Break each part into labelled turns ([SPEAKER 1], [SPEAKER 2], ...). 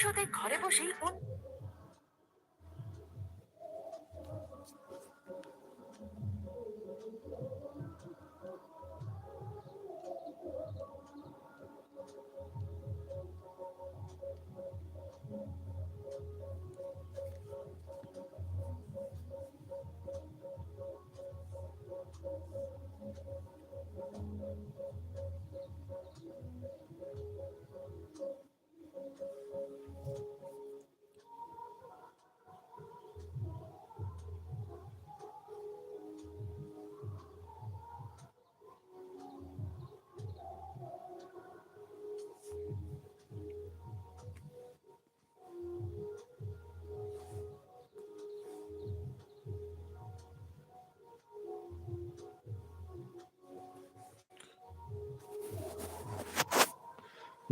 [SPEAKER 1] ভবিষ্যতে ঘরে বসেই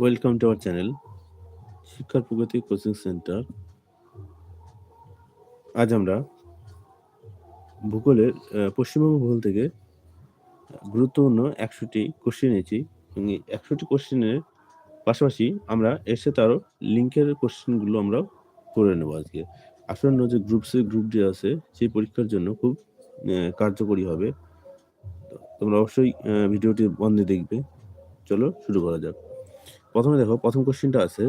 [SPEAKER 1] ওয়েলকাম টু আওয়ার চ্যানেল শিক্ষার প্রগতি কোচিং সেন্টার আজ আমরা ভূগোলের পশ্চিমবঙ্গ ভূগোল থেকে গুরুত্বপূর্ণ একশোটি কোশ্চেন নিয়েছি এবং একশোটি কোশ্চেনের পাশাপাশি আমরা এর সাথে আরও লিঙ্কের কোশ্চেনগুলো আমরা করে নেব আজকে আসন্ন যে গ্রুপ সি গ্রুপ ডি আছে সেই পরীক্ষার জন্য খুব কার্যকরী হবে তোমরা অবশ্যই ভিডিওটি বন্ধে দেখবে চলো শুরু করা যাক প্রথমে দেখো প্রথম কোশ্চেনটা আছে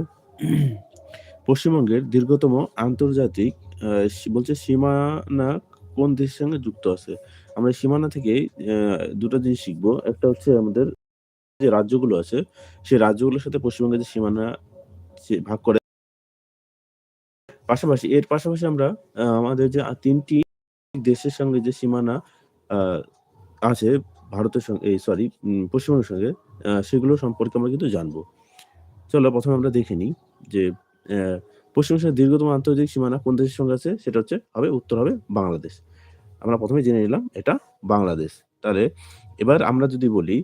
[SPEAKER 1] পশ্চিমবঙ্গের দীর্ঘতম আন্তর্জাতিক বলছে সীমানা কোন দেশের সঙ্গে যুক্ত আছে আমরা সীমানা থেকে দুটো জিনিস শিখবো একটা হচ্ছে আমাদের যে রাজ্যগুলো আছে সেই রাজ্যগুলোর সাথে পশ্চিমবঙ্গের যে সীমানা ভাগ করে পাশাপাশি এর পাশাপাশি আমরা আমাদের যে তিনটি দেশের সঙ্গে যে সীমানা আছে ভারতের সঙ্গে সরি পশ্চিমবঙ্গের সঙ্গে সেগুলো সম্পর্কে আমরা কিন্তু জানবো চলো প্রথমে আমরা দেখে নিই যে পশ্চিম দীর্ঘতম আন্তর্জাতিক সীমানা কোন দেশের সঙ্গে আছে সেটা হচ্ছে হবে উত্তর হবে বাংলাদেশ আমরা প্রথমে জেনে নিলাম এটা বাংলাদেশ তাহলে এবার আমরা যদি বলি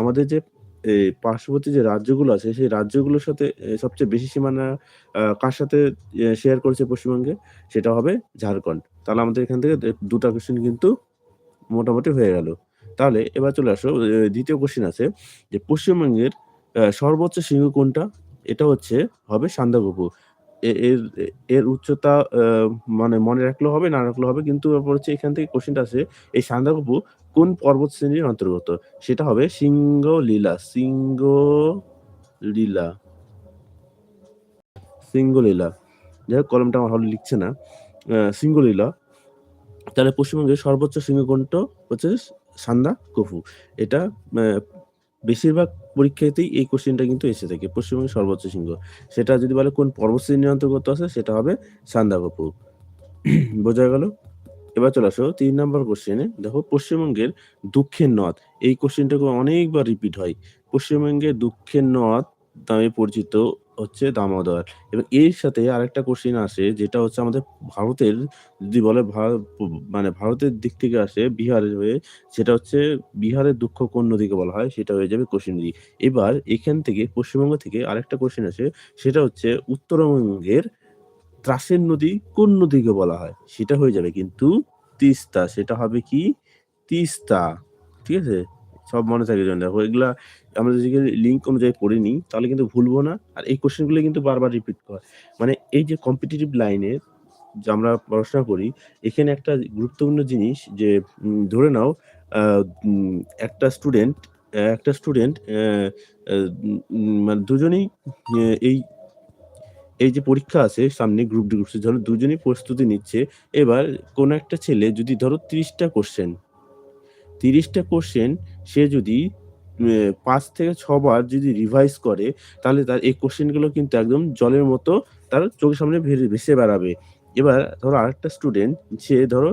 [SPEAKER 1] আমাদের যে পার্শ্ববর্তী যে রাজ্যগুলো আছে সেই রাজ্যগুলোর সাথে সবচেয়ে বেশি সীমানা কার সাথে শেয়ার করেছে পশ্চিমবঙ্গে সেটা হবে ঝাড়খণ্ড তাহলে আমাদের এখান থেকে দুটা কোশ্চেন কিন্তু মোটামুটি হয়ে গেল তাহলে এবার চলে আসো দ্বিতীয় কোশ্চেন আছে যে পশ্চিমবঙ্গের সর্বোচ্চ শৃঙ্গ কোনটা এটা হচ্ছে হবে সান্দাগোপু এর এর উচ্চতা মানে মনে রাখলে হবে না রাখলে হবে কিন্তু ব্যাপার হচ্ছে এখান থেকে কোশ্চেনটা আছে এই সান্দাগোপু কোন পর্বত শ্রেণীর অন্তর্গত সেটা হবে সিংহ লীলা সিংহ লীলা লীলা যাই হোক কলমটা আমার ভালো লিখছে না লীলা তাহলে পশ্চিমবঙ্গের সর্বোচ্চ সিংহকণ্ঠ হচ্ছে সান্দা কফু এটা বেশিরভাগ পরীক্ষাতেই এই কোশ্চেনটা কিন্তু এসে থাকে পশ্চিমবঙ্গের সর্বোচ্চ শৃঙ্গ সেটা যদি বলে কোন পর্বতশ্রেণীর অন্তর্গত আছে সেটা হবে সান্দাকপু বোঝা গেল এবার চলে আসো তিন নম্বর কোশ্চেনে দেখো পশ্চিমবঙ্গের দুঃখের নদ এই কোশ্চেনটা অনেকবার রিপিট হয় পশ্চিমবঙ্গের দুঃখের নদ নামে পরিচিত হচ্ছে দামোদর এবং এর সাথে আরেকটা কোশ্চিন আসে যেটা হচ্ছে আমাদের ভারতের যদি বলে মানে ভারতের দিক থেকে আসে বিহারের হয়ে সেটা হচ্ছে বিহারের দুঃখ কোন নদীকে বলা হয় সেটা হয়ে যাবে কোশি নদী এবার এখান থেকে পশ্চিমবঙ্গ থেকে আরেকটা কোশ্চিন আসে সেটা হচ্ছে উত্তরবঙ্গের ত্রাসের নদী কোন নদীকে বলা হয় সেটা হয়ে যাবে কিন্তু তিস্তা সেটা হবে কি তিস্তা ঠিক আছে সব মনে থাকে জন্য দেখো এগুলা আমরা যদি লিঙ্ক অনুযায়ী পড়ে নিই তাহলে কিন্তু ভুলবো না আর এই কোশ্চেনগুলো কিন্তু বারবার রিপিট হয় মানে এই যে কম্পিটিটিভ লাইনে যে আমরা পড়াশোনা করি এখানে একটা গুরুত্বপূর্ণ জিনিস যে ধরে নাও একটা স্টুডেন্ট একটা স্টুডেন্ট মানে দুজনেই এই এই যে পরীক্ষা আছে সামনে গ্রুপ ডি গ্রুপ ধরো দুজনেই প্রস্তুতি নিচ্ছে এবার কোন একটা ছেলে যদি ধরো তিরিশটা কোশ্চেন তিরিশটা কোশ্চেন সে যদি পাঁচ থেকে ছবার যদি রিভাইজ করে তাহলে তার এই কোশ্চেনগুলো কিন্তু একদম জলের মতো তার চোখের সামনে ভেসে বেড়াবে এবার ধরো আরেকটা স্টুডেন্ট সে ধরো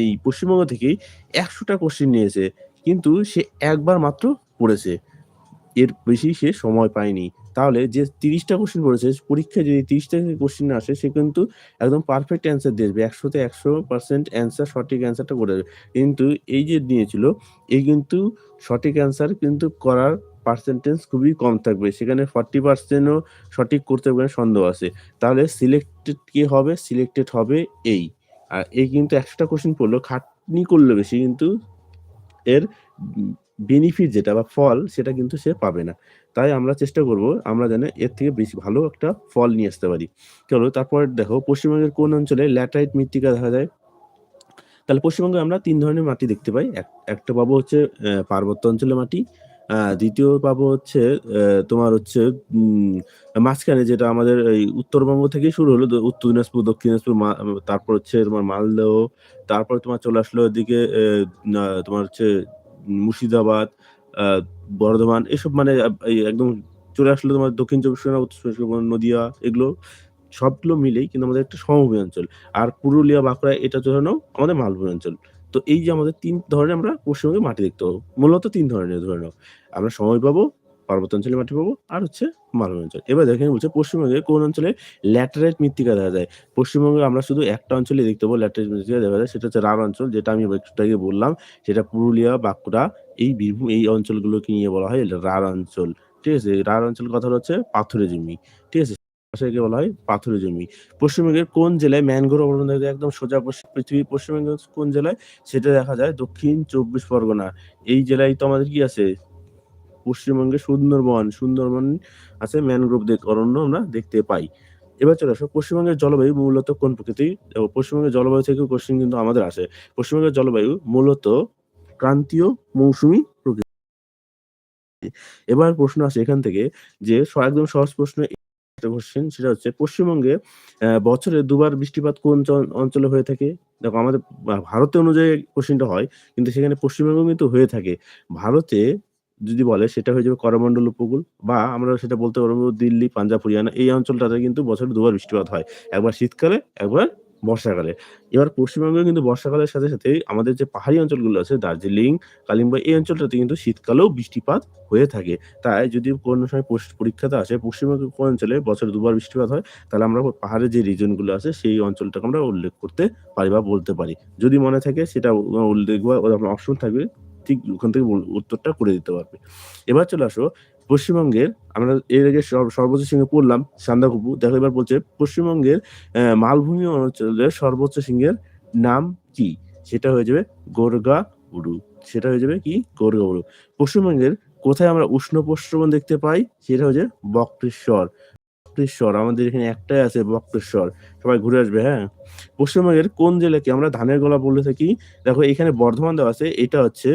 [SPEAKER 1] এই পশ্চিমবঙ্গ থেকেই একশোটা কোশ্চেন নিয়েছে কিন্তু সে একবার মাত্র পড়েছে এর বেশি সে সময় পায়নি তাহলে যে তিরিশটা কোশ্চেন পড়েছে পরীক্ষায় যদি তিরিশটা কোশ্চেন আসে সে কিন্তু একদম পারফেক্ট অ্যান্সার দিয়ে আসবে একশোতে একশো পার্সেন্ট অ্যান্সার সঠিক অ্যান্সারটা করে দেবে কিন্তু এই যে নিয়েছিল এই কিন্তু সঠিক অ্যান্সার কিন্তু করার পার্সেন্টেজ খুবই কম থাকবে সেখানে ফর্টি পার্সেন্টও সঠিক করতে পারে সন্দেহ আছে তাহলে সিলেক্টেড কে হবে সিলেক্টেড হবে এই আর এই কিন্তু একশোটা কোশ্চেন পড়লো খাটনি করলে বেশি কিন্তু এর বেনিফিট যেটা বা ফল সেটা কিন্তু সে পাবে না তাই আমরা চেষ্টা করব আমরা যেন এর থেকে বেশি ভালো একটা ফল নিয়ে আসতে পারি চলো তারপর দেখো পশ্চিমবঙ্গের কোন অঞ্চলে ল্যাটারাইট মৃত্তিকা দেখা যায় তাহলে পশ্চিমবঙ্গে আমরা তিন ধরনের মাটি দেখতে পাই একটা পাবো হচ্ছে পার্বত্য অঞ্চলের মাটি দ্বিতীয় পাবো হচ্ছে তোমার হচ্ছে মাঝখানে যেটা আমাদের এই উত্তরবঙ্গ থেকে শুরু হলো উত্তর দিনাজপুর দক্ষিণ দিনাজপুর তারপর হচ্ছে তোমার মালদহ তারপর তোমার চলে আসলো এদিকে তোমার হচ্ছে মুর্শিদাবাদ বর্ধমান এসব মানে একদম চলে আসলো তোমার দক্ষিণ চব্বিশ পরগনা উত্তর চব্বিশ পরগনা নদিয়া এগুলো সবগুলো মিলেই কিন্তু আমাদের একটা সমভূমি অঞ্চল আর পুরুলিয়া বাঁকুড়া এটা ধরানো আমাদের মালভূমি অঞ্চল তো এই যে আমাদের তিন ধরনের আমরা পশ্চিমবঙ্গে মাটি দেখতে পাবো মূলত তিন ধরনের ধরে নাও আমরা সময় পাবো পার্বত্যাঞ্চলে মাটি পাবো আর হচ্ছে মালভূমি এবার দেখেন বলছে পশ্চিমবঙ্গে কোন অঞ্চলে ল্যাটারাইট মৃত্তিকা দেখা যায় পশ্চিমবঙ্গে আমরা শুধু একটা অঞ্চলে দেখতে পাবো ল্যাটারাইট মৃত্তিকা দেখা যায় সেটা হচ্ছে রান অঞ্চল যেটা আমি একটু আগে বললাম সেটা পুরুলিয়া বাঁকুড়া এই বীরভূম এই অঞ্চলগুলোকে নিয়ে বলা হয় রার অঞ্চল ঠিক আছে রার অঞ্চল কথা হচ্ছে পাথরের জমি ঠিক আছে বলা হয় পাথুরে জমি পশ্চিমবঙ্গের কোন জেলায় ম্যানগ্রোভ অরণ্য দেখা একদম সোজা পৃথিবীর পশ্চিমবঙ্গের কোন জেলায় সেটা দেখা যায় দক্ষিণ চব্বিশ পরগনা এই জেলায় তো আমাদের কি আছে পশ্চিমবঙ্গে সুন্দরবন সুন্দরবন আছে ম্যানগ্রোভ অরণ্য আমরা দেখতে পাই এবার চলে আসো পশ্চিমবঙ্গের জলবায়ু মূলত কোন প্রকৃতি পশ্চিমবঙ্গের জলবায়ু থেকে কোশ্চেন কিন্তু আমাদের আসে পশ্চিমবঙ্গের জলবায়ু মূলত ক্রান্তীয় মৌসুমি প্রকৃতি এবার প্রশ্ন আসে এখান থেকে যে একদম সহজ প্রশ্ন কোশ্চেন সেটা হচ্ছে পশ্চিমবঙ্গে বছরে দুবার বৃষ্টিপাত কোন অঞ্চলে হয়ে থাকে দেখো আমাদের ভারতে অনুযায়ী কোশ্চেনটা হয় কিন্তু সেখানে পশ্চিমবঙ্গ কিন্তু হয়ে থাকে ভারতে যদি বলে সেটা হয়ে যাবে করমন্ডল উপকূল বা আমরা সেটা বলতে পারবো দিল্লি পাঞ্জাব হরিয়ানা এই অঞ্চলটাতে কিন্তু বছরে দুবার বৃষ্টিপাত হয় একবার শীতকালে একবার বর্ষাকালে এবার পশ্চিমবঙ্গে কিন্তু বর্ষাকালের সাথে সাথে আমাদের যে পাহাড়ি অঞ্চলগুলো আছে দার্জিলিং কালিম্পং এই অঞ্চলটাতে কিন্তু শীতকালেও বৃষ্টিপাত হয়ে থাকে তাই যদি কোনো সময় পরীক্ষাতে আসে পশ্চিমবঙ্গের কোন অঞ্চলে বছরে দুবার বৃষ্টিপাত হয় তাহলে আমরা পাহাড়ের যে রিজনগুলো আছে সেই অঞ্চলটাকে আমরা উল্লেখ করতে পারি বা বলতে পারি যদি মনে থাকে সেটা উল্লেখ বা অপশন থাকবে ঠিক ওখান থেকে উত্তরটা করে দিতে পারবে এবার চলে আসো পশ্চিমবঙ্গের আমরা এর আগে সর্বোচ্চ সিংহে পড়লাম সান্দাকুপু দেখো এবার বলছে পশ্চিমবঙ্গের মালভূমি অঞ্চলের সর্বোচ্চ সিংহের নাম কি সেটা হয়ে যাবে গোর্গা উড়ু সেটা হয়ে যাবে কি গোর্গা উড়ু পশ্চিমবঙ্গের কোথায় আমরা উষ্ণ পশ্চিমবঙ্গ দেখতে পাই সেটা হচ্ছে বক্রেশ্বর বক্রেশ্বর আমাদের এখানে একটাই আছে বক্রেশ্বর সবাই ঘুরে আসবে হ্যাঁ পশ্চিমবঙ্গের কোন জেলাকে আমরা ধানের গলা বলে থাকি দেখো এখানে বর্ধমান দেওয়া আছে এটা হচ্ছে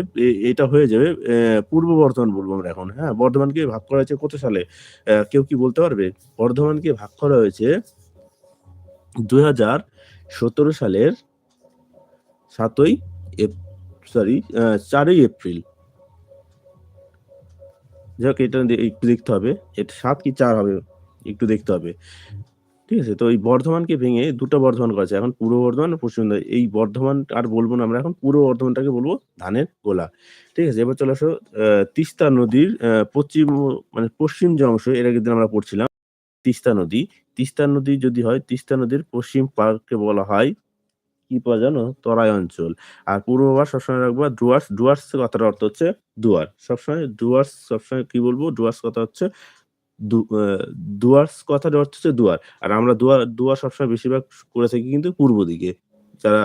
[SPEAKER 1] এটা হয়ে যাবে পূর্ব বর্ধমান বলবো আমরা এখন হ্যাঁ বর্ধমানকে ভাগ করা হয়েছে কত সালে কেউ কি বলতে পারবে বর্ধমানকে ভাগ করা হয়েছে দুই হাজার সতেরো সালের সাতই সরি চারই এপ্রিল যাক এটা দেখতে হবে এটা সাত কি চার হবে একটু দেখতে হবে ঠিক আছে তো এই বর্ধমানকে ভেঙে দুটো বর্ধমান করেছে এখন পূর্ব বর্ধমান পশ্চিম এই বর্ধমান আর বলবো না আমরা এখন পূর্ব বর্ধমানটাকে বলবো ধানের গোলা ঠিক আছে এবার চলে আসো তিস্তা নদীর পশ্চিম মানে পশ্চিম যে অংশ এর আগের দিন আমরা পড়ছিলাম তিস্তা নদী তিস্তা নদী যদি হয় তিস্তা নদীর পশ্চিম পার্ককে বলা হয় কি পাওয়া জানো তরাই অঞ্চল আর পূর্ববার সবসময় রাখবো ডুয়ার্স ডুয়ার্স কথার অর্থ হচ্ছে দুয়ার সবসময় ডুয়ার্স সবসময় কি বলবো ডুয়ার্স কথা হচ্ছে দুয়ার কথা অর্থ হচ্ছে দুয়ার আর আমরা দুয়ার দুয়ার সবসময় বেশিরভাগ করে থাকি কিন্তু পূর্ব দিকে যারা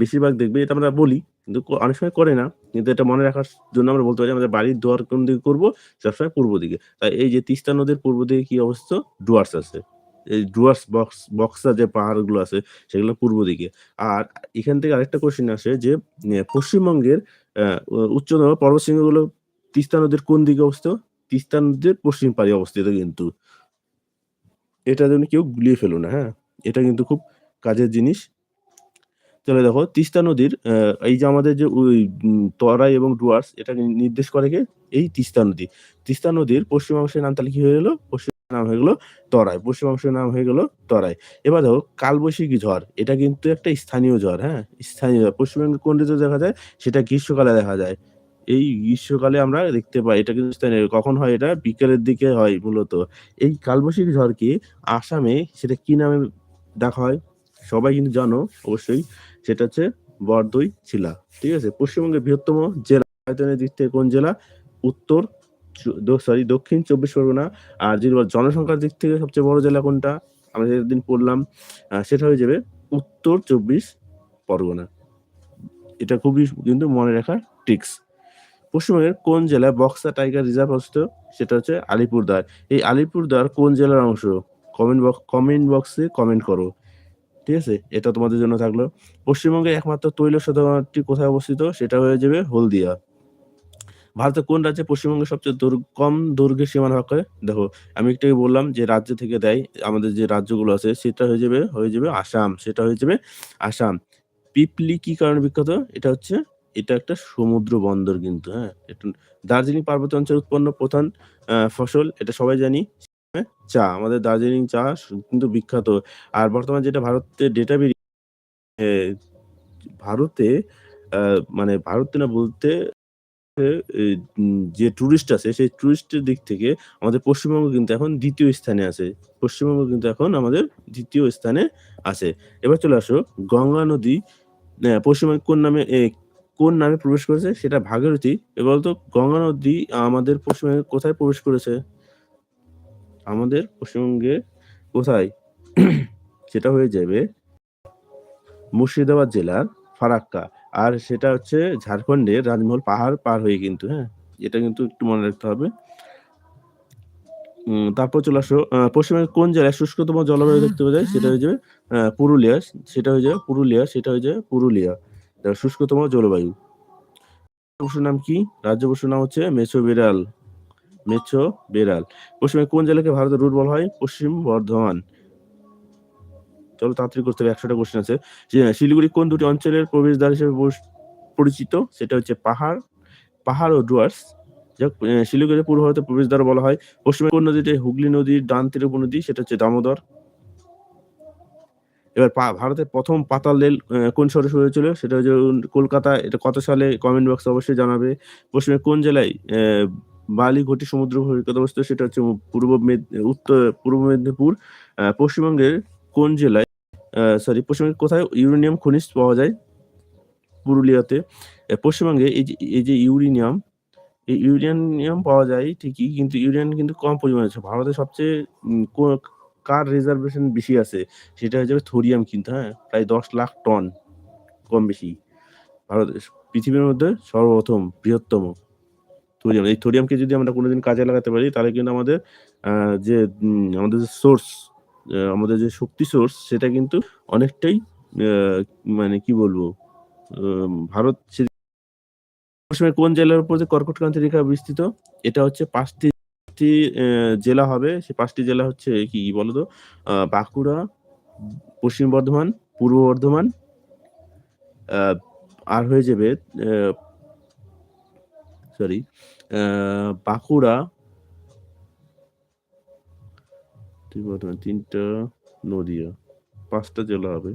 [SPEAKER 1] বেশিরভাগ দেখবে এটা আমরা বলি কিন্তু অনেক সময় করে না কিন্তু এটা মনে রাখার জন্য আমরা বলতে পারি আমাদের বাড়ির দুয়ার কোন দিকে করবো সবসময় পূর্ব দিকে তাই এই যে তিস্তা নদীর পূর্ব দিকে কি অবস্থা ডুয়ার্স আছে এই ডুয়ার্স বক্স বক্সা যে পাহাড়গুলো আছে সেগুলো পূর্ব দিকে আর এখান থেকে আরেকটা কোশ্চেন আসে যে পশ্চিমবঙ্গের উচ্চতম পর্বতশৃঙ্গগুলো তিস্তা নদীর কোন দিকে অবস্থিত তিস্তা নদীর পশ্চিম পাড়ে অবস্থিত কিন্তু এটা যেন কেউ গুলিয়ে ফেলো না হ্যাঁ এটা কিন্তু খুব কাজের জিনিস তাহলে দেখো তিস্তা নদীর এই যে আমাদের যে ওই তরাই এবং ডুয়ার্স এটা নির্দেশ করে কে এই তিস্তা নদী তিস্তা নদীর পশ্চিম অংশের নাম তাহলে কি হয়ে গেলো পশ্চিম নাম হয়ে গেলো তরাই পশ্চিম অংশের নাম হয়ে গেলো তরাই এবার দেখো কালবৈশাখী ঝড় এটা কিন্তু একটা স্থানীয় ঝড় হ্যাঁ স্থানীয় ঝড় পশ্চিমবঙ্গের কোন ঋতু দেখা যায় সেটা গ্রীষ্মকালে দেখা যায় এই গ্রীষ্মকালে আমরা দেখতে পাই এটা কিন্তু কখন হয় এটা বিকেলের দিকে হয় মূলত এই কালবৈশাখী ঝড়কে আসামে সেটা কি নামে দেখা হয় সবাই কিন্তু জানো অবশ্যই সেটা হচ্ছে বরদই শিলা ঠিক আছে পশ্চিমবঙ্গের বৃহত্তম জেলা আয়তনের দিক থেকে কোন জেলা উত্তর সরি দক্ষিণ চব্বিশ পরগনা আর যদি জনসংখ্যার দিক থেকে সবচেয়ে বড় জেলা কোনটা আমরা যেদিন পড়লাম সেটা হয়ে যাবে উত্তর চব্বিশ পরগনা এটা খুবই কিন্তু মনে রাখার ট্রিক্স পশ্চিমবঙ্গের কোন জেলায় বক্সা টাইগার রিজার্ভ অবস্থিত সেটা হচ্ছে আলিপুরদুয়ার এই আলিপুরদুয়ার কোন জেলার অংশ কমেন্ট বক্স কমেন্ট বক্সে কমেন্ট করো ঠিক আছে এটা তোমাদের জন্য থাকলো পশ্চিমবঙ্গের একমাত্র তৈল শোধনাগারটি কোথায় অবস্থিত সেটা হয়ে যাবে হলদিয়া ভারতের কোন রাজ্যে পশ্চিমবঙ্গের সবচেয়ে দুর্গ কম দুর্গের সীমানা ভাগ করে দেখো আমি একটু বললাম যে রাজ্য থেকে দেয় আমাদের যে রাজ্যগুলো আছে সেটা হয়ে যাবে হয়ে যাবে আসাম সেটা হয়ে যাবে আসাম পিপলি কি কারণে বিখ্যাত এটা হচ্ছে এটা একটা সমুদ্র বন্দর কিন্তু হ্যাঁ একটু দার্জিলিং পার্বত্য অঞ্চলে উৎপন্ন প্রধান ফসল এটা সবাই জানি হ্যাঁ? চা আমাদের দার্জিলিং চা কিন্তু বিখ্যাত আর বর্তমানে যেটা ভারতের ডেটা বেরিয়ে ভারতে মানে ভারতে না বলতে যে ট্যুরিস্ট আছে সেই ট্যুরিস্টের দিক থেকে আমাদের পশ্চিমবঙ্গ কিন্তু এখন দ্বিতীয় স্থানে আছে পশ্চিমবঙ্গ কিন্তু এখন আমাদের দ্বিতীয় স্থানে আছে এবার চলে আসো গঙ্গা নদী পশ্চিমবঙ্গ কোন নামে কোন নামে প্রবেশ করেছে সেটা ভাগীরথী এ তো গঙ্গা নদী আমাদের পশ্চিমবঙ্গে কোথায় প্রবেশ করেছে আমাদের পশ্চিমবঙ্গে কোথায় সেটা হয়ে যাবে মুর্শিদাবাদ জেলার ফারাক্কা আর সেটা হচ্ছে ঝাড়খণ্ডের রাজমহল পাহাড় পার হয়ে কিন্তু হ্যাঁ এটা কিন্তু একটু মনে রাখতে হবে তারপর চলে আসো পশ্চিমবঙ্গের কোন জেলায় শুষ্কতম জলবায়ু দেখতে পাওয়া যায় সেটা হয়ে যাবে পুরুলিয়া সেটা হয়ে যাবে পুরুলিয়া সেটা হয়ে যাবে পুরুলিয়া শুষ্কতম জলবায়ু পশুর নাম কি রাজ্য পশুর নাম হচ্ছে মেছো বেড়াল মেছো বেড়াল পশ্চিমে কোন জেলাকে ভারতের রুট বলা হয় পশ্চিম বর্ধমান চলো তাড়াতাড়ি করতে হবে একশোটা কোশ্চেন আছে শিলিগুড়ি কোন দুটি অঞ্চলের প্রবেশদ্বার হিসেবে পরিচিত সেটা হচ্ছে পাহাড় পাহাড় ও ডুয়ার্স যাক শিলিগুড়ি পূর্ব ভারতের প্রবেশদ্বার বলা হয় পশ্চিমে কোন নদীটি হুগলি নদীর ডান তীর উপনদী সেটা হচ্ছে দামোদর এবার ভারতের প্রথম পাতাল রেল কোন শহরে শুরু হয়েছিল সেটা হচ্ছে কলকাতা এটা কত সালে কমেন্ট বক্সে অবশ্যই জানাবে পশ্চিমে কোন জেলায় বালি ঘটি সমুদ্র অবস্থিত সেটা হচ্ছে পূর্ব উত্তর পূর্ব মেদিনীপুর পশ্চিমবঙ্গের কোন জেলায় সরি পশ্চিমবঙ্গের কোথায় ইউরেনিয়াম খনিজ পাওয়া যায় পুরুলিয়াতে পশ্চিমবঙ্গে এই যে এই যে ইউরেনিয়াম এই ইউরেনিয়াম পাওয়া যায় ঠিকই কিন্তু ইউরেনিয়াম কিন্তু কম পরিমাণে আছে ভারতের সবচেয়ে কার রিজার্ভেশন বেশি আছে সেটা হয়ে যাবে থোরিয়াম কিন্তু হ্যাঁ প্রায় দশ লাখ টন কম বেশি ভারত পৃথিবীর মধ্যে সর্বপ্রথম বৃহত্তম থোরিয়াম এই থোরিয়ামকে যদি আমরা কোনোদিন কাজে লাগাতে পারি তাহলে কিন্তু আমাদের যে আমাদের যে সোর্স আমাদের যে শক্তি সোর্স সেটা কিন্তু অনেকটাই মানে কি বলবো ভারত সে কোন জেলার উপর যে কর্কটক্রান্তি রেখা বিস্তৃত এটা হচ্ছে পাঁচটি পাঁচটি জেলা হবে সে পাঁচটি জেলা হচ্ছে কি বলতো বাঁকুড়া পশ্চিম বর্ধমান পূর্ব বর্ধমান আর হয়ে যাবে সরি বাঁকুড়া বর্ধমান তিনটা নদীয়া পাঁচটা জেলা হবে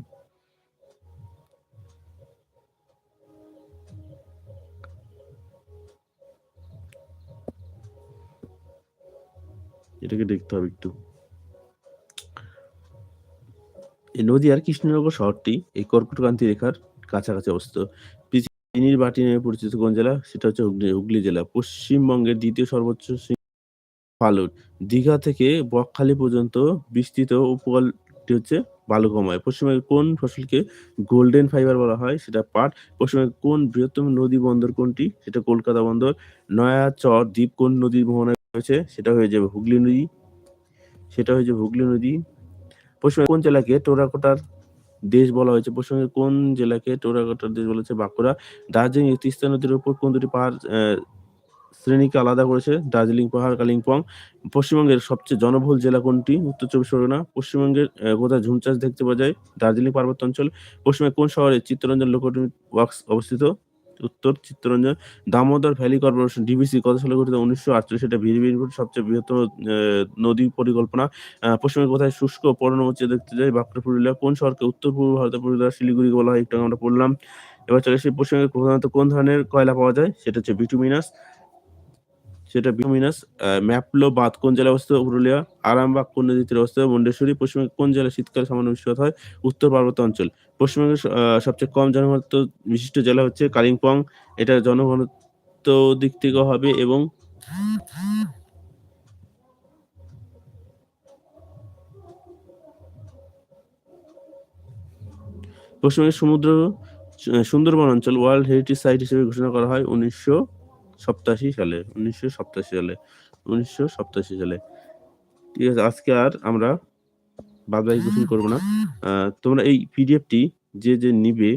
[SPEAKER 1] এটাকে দেখতে হবে একটু এই নদীয়ার কৃষ্ণনগর শহরটি এই কর্কটকান্তি রেখার কাছাকাছি অবস্থিত চিনির বাটি নামে পরিচিত কোন জেলা সেটা হচ্ছে হুগলি হুগলি জেলা পশ্চিমবঙ্গের দ্বিতীয় সর্বোচ্চ ফালুট দীঘা থেকে বকখালি পর্যন্ত বিস্তৃত উপকূলটি হচ্ছে বালুকময় পশ্চিমবঙ্গের কোন ফসলকে গোল্ডেন ফাইবার বলা হয় সেটা পাট পশ্চিমবঙ্গের কোন বৃহত্তম নদী বন্দর কোনটি সেটা কলকাতা বন্দর নয়াচর দ্বীপ কোন নদীর ভ্রমণের হয়েছে সেটা হয়ে যাবে হুগলি নদী সেটা হয়ে যাবে হুগলি নদী পশ্চিমবঙ্গের কোন জেলাকে টোরাকোটার দেশ বলা হয়েছে পশ্চিমবঙ্গে কোন জেলাকে টোরাকোটার দেশ বলা হয়েছে বাঁকুড়া দার্জিলিং তিস্তা নদীর উপর কোন দুটি পাহাড় শ্রেণীকে আলাদা করেছে দার্জিলিং পাহাড় কালিম্পং পশ্চিমবঙ্গের সবচেয়ে জনবহুল জেলা কোনটি উত্তর চব্বিশ পরগনা পশ্চিমবঙ্গের কোথায় ঝুমচাষ দেখতে পাওয়া যায় দার্জিলিং পার্বত্য অঞ্চল পশ্চিমবঙ্গের কোন শহরে চিত্তরঞ্জন লোকটি ওয়ার্কস অবস্থিত উত্তর Chittaranjan Damodar valley corporation DVC কত সালে গঠিত উনিশশো আটচল্লিশ এটা মেদিনীপুর সবচেয়ে বৃহত্তম নদী পরিকল্পনা পশ্চিমবঙ্গের কোথায় শুষ্ক পর্ণমোচে দেখতে যাই বাঁকুড়া পুরুলিয়া কোন শহরকে উত্তর পূর্ব ভারতের পুরুলিয়া শিলিগুড়ি বলা হয় একটু আমরা পড়লাম এবার চলে আসি পশ্চিমবঙ্গে প্রধানত কোন ধরনের কয়লা পাওয়া যায় সেটা হচ্ছে বিটুমিনাস সেটা বিমিনাস ম্যাপলো বাঁধ কোন জেলায় অবস্থিত পুরুলিয়া আরামবাগ কোন নদীতে অবস্থিত মন্ডেশ্বরী পশ্চিমবঙ্গের কোন জেলা শীতকালে সামান্য বৃষ্টিপাত হয় উত্তর পার্বত্য অঞ্চল পশ্চিমবঙ্গের সবচেয়ে কম জনঘনত্ব বিশিষ্ট জেলা হচ্ছে কালিম্পং এটা জনঘনত্ব দিক থেকে হবে এবং পশ্চিমবঙ্গের সমুদ্র সুন্দরবন অঞ্চল ওয়ার্ল্ড হেরিটেজ সাইট হিসেবে ঘোষণা করা হয় উনিশশো সপ্তাশি সালে উনিশশো সপ্তাশি সালে উনিশশো সপ্তাশি সালে ঠিক আছে আজকে আর আমরা বাদ বাকি করব করবো না তোমরা এই পিডিএফটি যে যে নিবে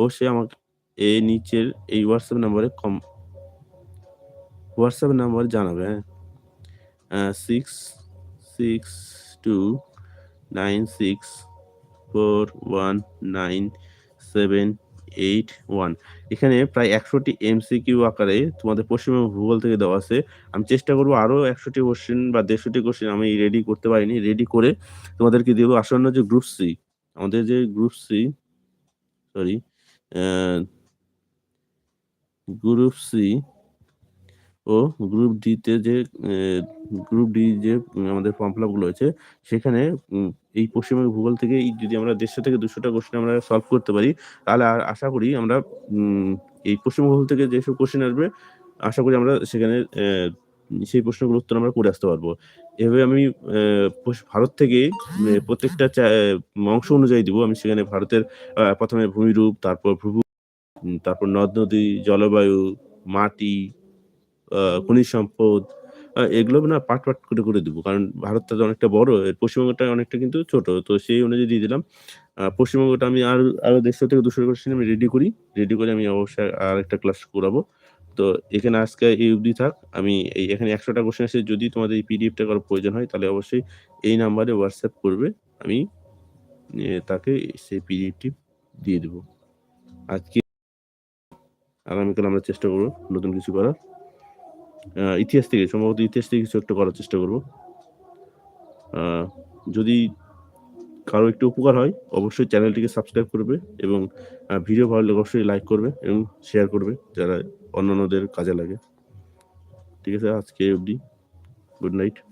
[SPEAKER 1] অবশ্যই আমাকে এ নিচের এই হোয়াটসঅ্যাপ নাম্বারে কম হোয়াটসঅ্যাপ নাম্বার জানাবে হ্যাঁ six six two nine six four one nine seven eight one এখানে প্রায় একশোটি এমসিকিউ আকারে তোমাদের পশ্চিমবঙ্গ ভূগোল থেকে দেওয়া আছে আমি চেষ্টা করবো আরও একশোটি কোশ্চেন বা দেড়শোটি কোশ্চেন আমি রেডি করতে পারিনি রেডি করে তোমাদেরকে দেবো আসন্ন যে গ্রুপ সি আমাদের যে group C sorry group C ও গ্রুপ ডিতে যে গ্রুপ ডি যে আমাদের ফর্ম ফিল আপগুলো হয়েছে সেখানে এই পশ্চিমবঙ্গ ভূগোল থেকে যদি আমরা দেড়শো থেকে দুশোটা কোশ্চেন আমরা সলভ করতে পারি তাহলে আর আশা করি আমরা এই পশ্চিমবঙ্গ ভূগোল থেকে যেসব কোশ্চেন আসবে আশা করি আমরা সেখানে সেই প্রশ্নগুলোর উত্তর আমরা করে আসতে পারবো এভাবে আমি ভারত থেকে প্রত্যেকটা অংশ অনুযায়ী দিব আমি সেখানে ভারতের প্রথমে ভূমিরূপ তারপর ভূ তারপর নদ নদী জলবায়ু মাটি খনিজ সম্পদ এগুলো না পাট পাট করে করে দেবো কারণ ভারতটা তো অনেকটা বড় পশ্চিমবঙ্গটা অনেকটা কিন্তু ছোট তো সেই অনুযায়ী দিয়ে দিলাম পশ্চিমবঙ্গটা আমি আর আরো দেড়শো থেকে দুশো করে আমি রেডি করি রেডি করে আমি অবশ্যই আর একটা ক্লাস করাবো তো এখানে আজকে এই অবধি থাক আমি এই এখানে একশোটা কোশ্চেন আছে যদি তোমাদের এই পিডিএফটা করার প্রয়োজন হয় তাহলে অবশ্যই এই নাম্বারে হোয়াটসঅ্যাপ করবে আমি তাকে সেই পিডিএফটি দিয়ে দেবো আজকে আগামীকাল আমরা চেষ্টা করবো নতুন কিছু করার ইতিহাস থেকে সম্ভবত ইতিহাস থেকে কিছু একটা করার চেষ্টা করব যদি কারো একটু উপকার হয় অবশ্যই চ্যানেলটিকে সাবস্ক্রাইব করবে এবং ভিডিও ভালো লাগলে অবশ্যই লাইক করবে এবং শেয়ার করবে যারা অন্যান্যদের কাজে লাগে ঠিক আছে আজকে অবধি গুড নাইট